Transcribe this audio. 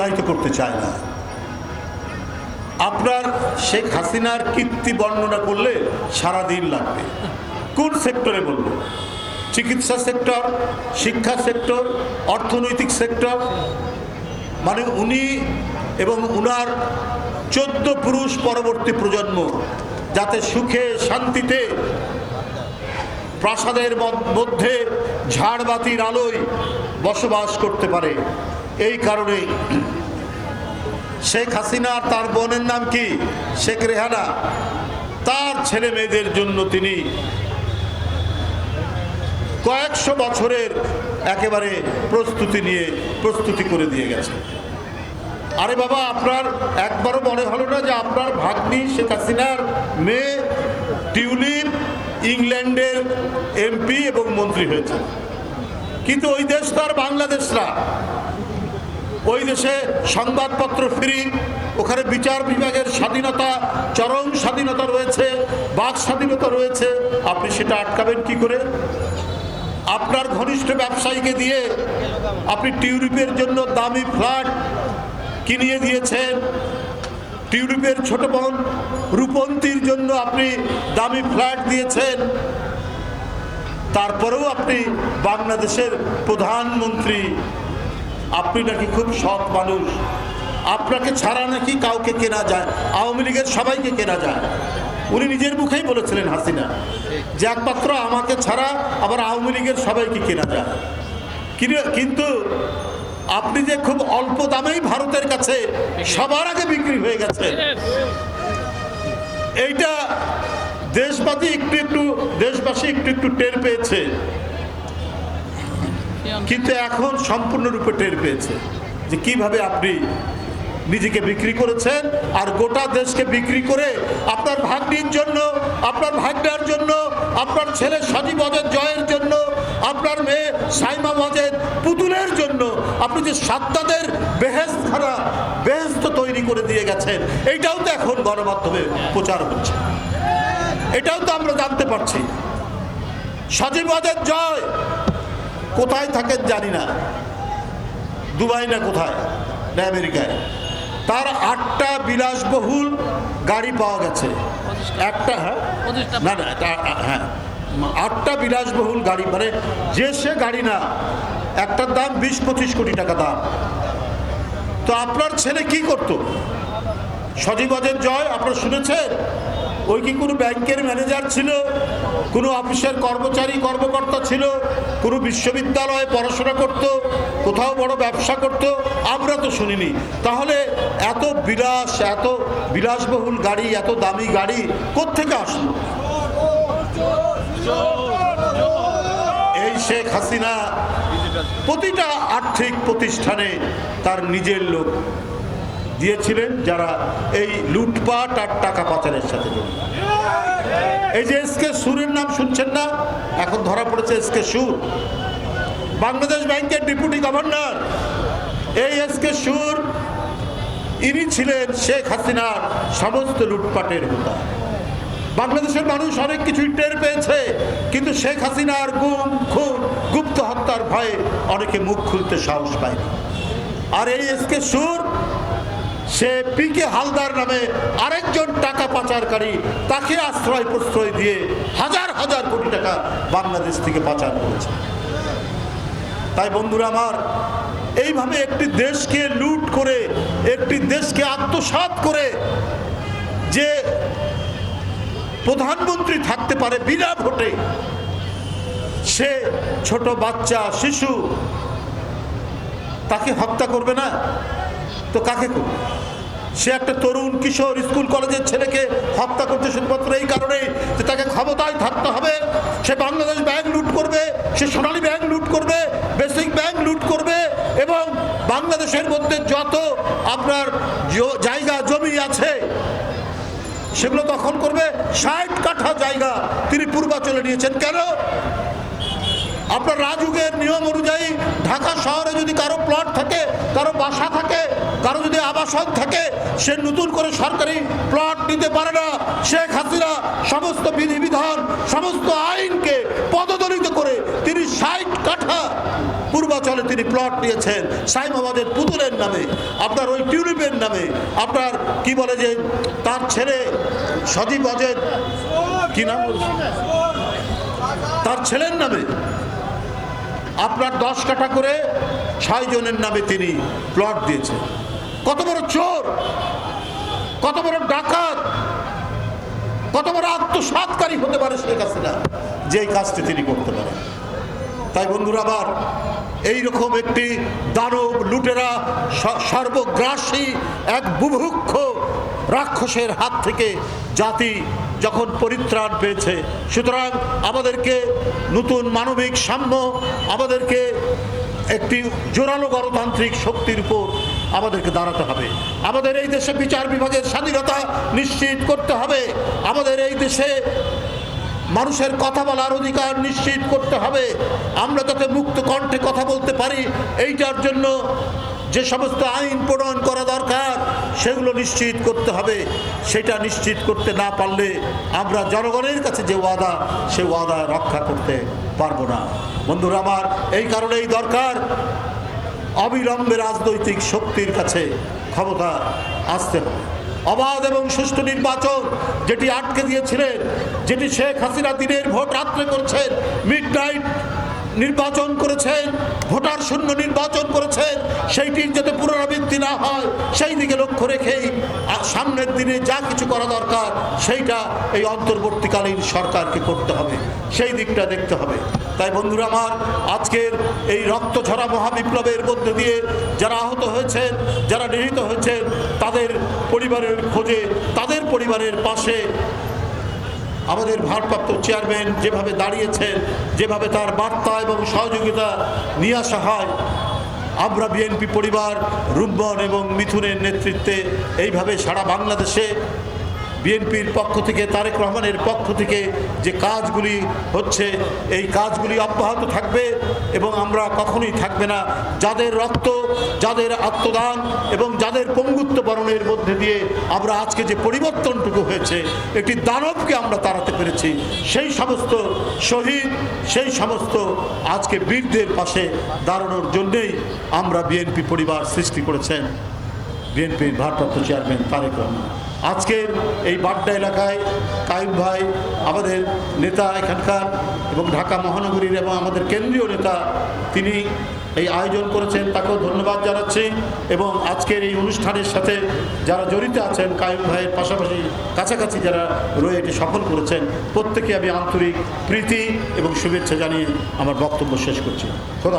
প্রবাহিত করতে চায় না। আপনার শেখ হাসিনার কীর্তি বর্ণনা করলে সারা দিন লাগবে। কোন সেক্টরে বলব? চিকিৎসা সেক্টর, শিক্ষা সেক্টর, অর্থনৈতিক সেক্টর? মানে উনি এবং উনার চোদ্দ পুরুষ পরবর্তী প্রজন্ম যাতে সুখে, শান্তিতে, প্রাসাদের মধ্যে ঝাড়বাতির আলোয় বসবাস করতে পারে। এই কারণে শেখ হাসিনা তার বোনের নাম কি? শেখ রেহানা। তার ছেলে মেয়েদের জন্য তিনি কয়েকশো বছরের একেবারে প্রস্তুতি নিয়ে প্রস্তুতি করে দিয়ে গেছে আরে বাবা, আপনার একবারও মনে হলো না যে আপনার ভাগ্নি শেখ হাসিনার মেয়ে টিউলিপ ইংল্যান্ডের এমপি এবং মন্ত্রী হয়েছে কিন্তু ওই দেশ তো আর বাংলাদেশ না। ওই দেশে সংবাদপত্র ফ্রি, ওখানে বিচার বিভাগের স্বাধীনতা, চরম স্বাধীনতা রয়েছে, বাক স্বাধীনতা রয়েছে। আপনি সেটা আটকাবেন কি করে? আপনার ঘনিষ্ঠ ব্যবসায়ীকে দিয়ে আপনি টিউলিপের জন্য দামি ফ্ল্যাট কিনিয়ে দিয়েছেন। টিউলিপের ছোট বোন রূপন্তীর জন্য আপনি দামি ফ্ল্যাট দিয়েছেন। তারপরেও আপনি বাংলাদেশের প্রধানমন্ত্রী আপনি নাকি খুব সৎ মানুষ। আপনাকে ছাড়া নাকি কাউকে কেনা যায়। আওয়ামী লীগের সবাইকে কেনা যায়। উনি নিজের মুখেই বলেছিলেন, হাসিনা, যে একমাত্র আমাকে ছাড়া আবার আওয়ামী লীগের সবাইকে কেনা যায়। কিন্তু- আপনি যে খুব অল্প দামেই ভারতের কাছে সবার আগে বিক্রি হয়ে গেছে। এইটা দেশবাসী একটু একটু দেশবাসী একটু একটু টের পেয়েছে। কিন্তু এখন সম্পূর্ণরূপে টের পেয়েছে যে কীভাবে আপনি নিজেকে বিক্রি করেছেন আর গোটা দেশকে বিক্রি করে আপনার ভাগ্নির জন্য, আপনার ভাগ্নার জন্য, আপনার ছেলে সজীব অজের জয়ের জন্য, আপনার মেয়ে সাইমা মজেদ পুতুলের জন্য আপনি যে সাদ্দাদের বেহেস্ত খানা বেহেস্ত তৈরি করে দিয়ে গেছেন এইটাও তো এখন গণমাধ্যমে প্রচার হচ্ছে। এটাও তো আমরা জানতে পারছি। সজীব অজের জয় কোথায় থাকেন জানি না। দুবাই না কোথায়? না আমেরিকায়। তার আটটা বিলাসবহুল গাড়ি পাওয়া গেছে। একটা হ্যাঁ? না না হ্যাঁ। আটটা বিলাসবহুল গাড়ি মানে যে সে গাড়ি না একটার দাম বিশ পঁচিশ কোটি টাকা দাম। তো আপনার ছেলে কি করতো? সজীবজের জয় আপনারা শুনেছেন? ওই কি কোনো ব্যাংকের ম্যানেজার ছিল? কোনো অফিসের কর্মচারী, কর্মকর্তা ছিল? কোনো বিশ্ববিদ্যালয়ে পড়াশোনা করত? কোথাও বড় ব্যবসা করত? আমরা তো শুনিনি। তাহলে এত বিলাস, এত বিলাসবহুল গাড়ি, এত দামি গাড়ি কোত্থেকে আসলো? এই শেখ হাসিনা প্রতিটা আর্থিক প্রতিষ্ঠানে তার নিজের লোক। দিয়েছিলেন যারা এই লুটপাট আর টাকা পাচারের সাথে জড়িত। এই যে এসকে সুরের নাম শুনছেন না? এখন ধরা পড়েছে এসকে সুর। বাংলাদেশ ব্যাংকের ডেপুটি গভর্নর। এই এসকে সুর, ইনি ছিলেন শেখ হাসিনার সমস্ত লুটপাটের হোতা। বাংলাদেশের মানুষ অনেক কিছুই টের পেয়েছে, কিন্তু শেখ হাসিনার গুম, খুন, গুপ্ত হত্যার ভয়ে অনেকে মুখ খুলতে সাহস পায়নি। আর এই এসকে সুর সে পিকে হালদার নামে আরেকজন টাকা পাচারকারী তাকে আশ্রয় প্রশ্রয় দিয়ে হাজার হাজার কোটি টাকা বাংলাদেশ থেকে পাচার করেছে। তাই বন্ধুরা আমার, এইভাবে একটি দেশকে লুট করে, একটি দেশকে আত্মসাৎ করে যে প্রধানমন্ত্রী থাকতে পারে বিনা ভোটে, সে ছোট বাচ্চা, শিশু, তাকে হত্যা করবে না। তো কাকে করবে? সে একটা তরুণ কিশোর স্কুল কলেজের ছেলেকে হত্যা করছে শুধুমাত্র এই কারণেই যে তাকে ক্ষমতায় থাকতে হবে। সে বাংলাদেশ ব্যাংক লুট করবে, সে সোনালী ব্যাংক লুট করবে, বেসিক ব্যাংক লুট করবে এবং বাংলাদেশের মধ্যে যত আপনার জায়গা, জমি আছে, সেগুলো দখল করবে। ষাট কাঠা জায়গা তিনি পূর্বাচলে নিয়েছেন। কেন? আপনার রাজুগের নিয়ম অনুযায়ী ঢাকা শহরে যদি কারও প্লট থাকে, কারও বাসা থাকে কারও যদি আবাসন থাকে, সে নতুন করে সরকারি প্লট নিতে পারে না। শেখ হাসিনা সমস্ত বিধিবিধান, সমস্ত আইনকে পদদলিত করে তিনি ষাট কাঠা পূর্বাচলে তিনি প্লট নিয়েছেন সাইমাবাদের পুতুলের নামে, আপনার ওই টিউলিপের নামে। আপনার কি বলে যে, তার ছেলে সজীব অজেদ, কি নাম তার ছেলের নামে। আপনার দশ কাঠা করে ছয় জনের নামে তিনি প্লট দিয়েছেন। কত বড় চোর, কত বড় ডাকাত, কত বড় আত্মসাৎকারী হতে পারে শেখ হাসিনা যে কাজটি তিনি করতে পারেন। তাই বন্ধুরা, আবার এইরকম একটি দানব লুটেরা সর্বগ্রাসী এক বুভুক্ষ রাক্ষসের হাত থেকে জাতি যখন পরিত্রাণ পেয়েছে, সুতরাং আমাদেরকে নতুন মানবিক সাম্য, আমাদেরকে একটি জোরালো গণতান্ত্রিক শক্তির উপর আমাদেরকে দাঁড়াতে হবে। আমাদের এই দেশে বিচার বিভাগের স্বাধীনতা নিশ্চিত করতে হবে। আমাদের এই দেশে মানুষের কথা বলার অধিকার নিশ্চিত করতে হবে। আমরা যাতে মুক্ত কণ্ঠে কথা বলতে পারি, এইটার জন্য যে সমস্ত আইন প্রণয়ন করা দরকার, সেগুলো নিশ্চিত করতে হবে। সেটা নিশ্চিত করতে না পারলে আমরা জনগণের কাছে যে ওয়াদা, সে ওয়াদা রক্ষা করতে পারব না। বন্ধুরা, আমার এই কারণেই দরকার অবিলম্বে রাজনৈতিক শক্তির কাছে ক্ষমতা আসতে হবে। অবাধ এবং সুষ্ঠু নির্বাচন যেটি আটকে দিয়েছিলেন, যেটি শেখ হাসিনা দিনের ভোট রাত্রে করছেন মিড নাইট নির্বাচন করেছেন ভোটার শূন্য নির্বাচন করেছেন সেইটির যাতে পুনরাবৃত্তি না হয়, সেই দিকে লক্ষ্য রেখেই আ- সামনের দিনে যা কিছু করা দরকার, সেইটা এই অন্তর্বর্তীকালীন সরকারকে করতে হবে, সেই দিকটা দেখতে হবে। তাই বন্ধুরা আমার, আজকের এই রক্ত ঝরা মহাবিপ্লবের মধ্যে দিয়ে যারা আহত হয়েছেন, যারা নিহত হয়েছেন, তাদের পরিবারের খোঁজে, তাদের পরিবারের পাশে আমাদের ভারপ্রাপ্ত চেয়ারম্যান যেভাবে দাঁড়িয়েছেন, যেভাবে তার বার্তা এবং সহযোগিতা নিয়ে আসা হয়, আমরা বিএনপি পরিবার রুম্বন এবং মিথুনের নেতৃত্বে এইভাবে সারা বাংলাদেশে বিএনপির পক্ষ থেকে, তারেক রহমানের পক্ষ থেকে যে কাজগুলি হচ্ছে, এই কাজগুলি অব্যাহত থাকবে এবং আমরা কখনোই থাকবে না। যাদের রক্ত, যাদের আত্মদান এবং যাদের পঙ্গুত্ব বরণের মধ্যে দিয়ে আমরা আজকে যে পরিবর্তনটুকু হয়েছে, একটি দানবকে আমরা তাড়াতে পেরেছি। সেই সমস্ত শহীদ, সেই সমস্ত আজকে বীরদের পাশে দাঁড়ানোর জন্যেই আমরা বিএনপি পরিবার সৃষ্টি করেছেন। বিএনপির ভারপ্রাপ্ত চেয়ারম্যান তারেক রহমান। আজকের এই বাড্ডা এলাকায় কাইম ভাই, আমাদের নেতা এখানকার এবং ঢাকা মহানগরীর এবং আমাদের কেন্দ্রীয় নেতা, তিনি এই আয়োজন করেছেন, তাকেও ধন্যবাদ জানাচ্ছি এবং আজকের এই অনুষ্ঠানের সাথে যারা জড়িত আছেন, কাইম ভাইয়ের পাশাপাশি কাছাকাছি যারা রয়ে এটি সফল করেছেন, প্রত্যেকে আমি আন্তরিক প্রীতি এবং শুভেচ্ছা জানিয়ে আমার বক্তব্য শেষ করছি। খোদা